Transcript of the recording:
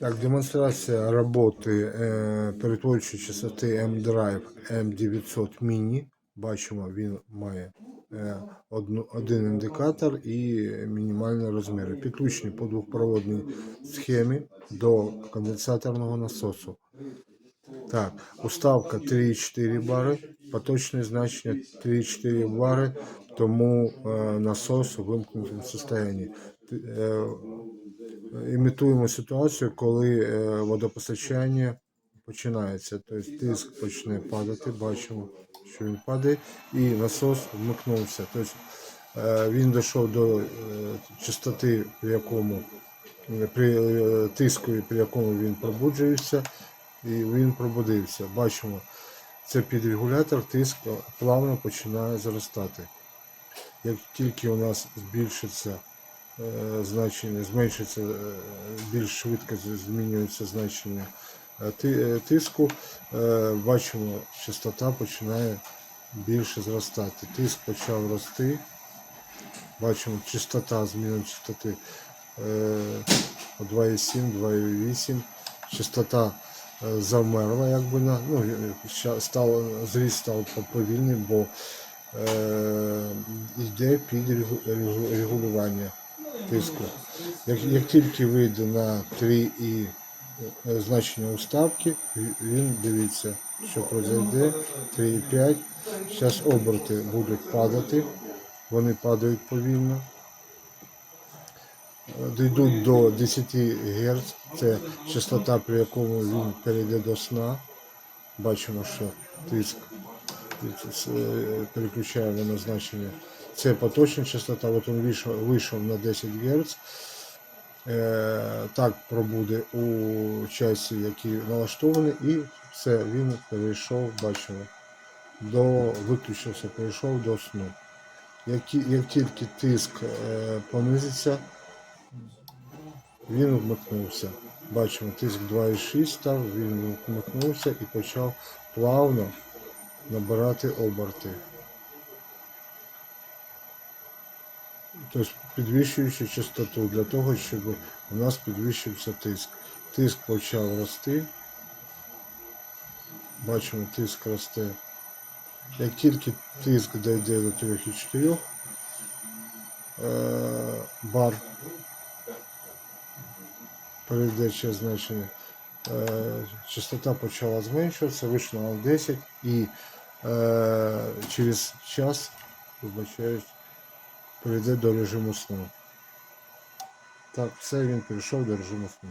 Так, демонстрація роботи е, перетворюючої частоти M-Drive M900 Mini. Бачимо, він має е, одну, один індикатор і мінімальні розміри. Підключені по двохпроводній схемі до конденсаторного насосу. Так, уставка 3,4 бари, поточне значення 3,4 бари, тому е, насос у вимкнутому стані. Е, імітуємо ситуацію, коли е, водопостачання починається. Тобто тиск почне падати, бачимо, що він падає, і насос вмикнувся. Тобто він дійшов до частоти, при якому при тиску, при якому він пробуджується, і він пробудився. Бачимо, це підрегулятор, тиск плавно починає зростати. Як тільки у нас збільшиться е, значення, зменшиться е, більш швидко змінюється значення е, ти- тиску, бачимо, частота починає більше зростати. Тиск почав рости. Бачимо, частота, зміна частоти е, 2,7, 2,8. Частота завмерла, якби на ну, е, стало, зріст став повільний, бо е, йде підрегулювання тиску. Як, як тільки вийде на 3 і е, значення уставки, він дивіться, що произойде 3,5. Зараз оберти будуть падати, вони падають повільно. Дійдуть до 10 Гц, це частота, при якому він перейде до сна. Бачимо, що тиск е, переключає воно значення. Це поточна частота, от він вийшов, вийшов на 10 Гц. Е, так пробуде у часі, який налаштований, і все, він перейшов, бачимо, до виключився, перейшов до сну. Як, як тільки тиск е, понизиться, він вмикнувся. Бачимо, тиск 2,6 став, він вмикнувся і почав плавно набирати оберти. Тобто підвищуючи частоту для того, щоб у нас підвищився тиск. Тиск почав рости. Бачимо, тиск росте. Як тільки тиск дійде до 3,4 е, бар, перейдече значення, частота почала зменшуватися, вийшла на 10 і е, через час, вибачаюсь, перейде до режиму сну. Так, все, він перейшов до режиму сну.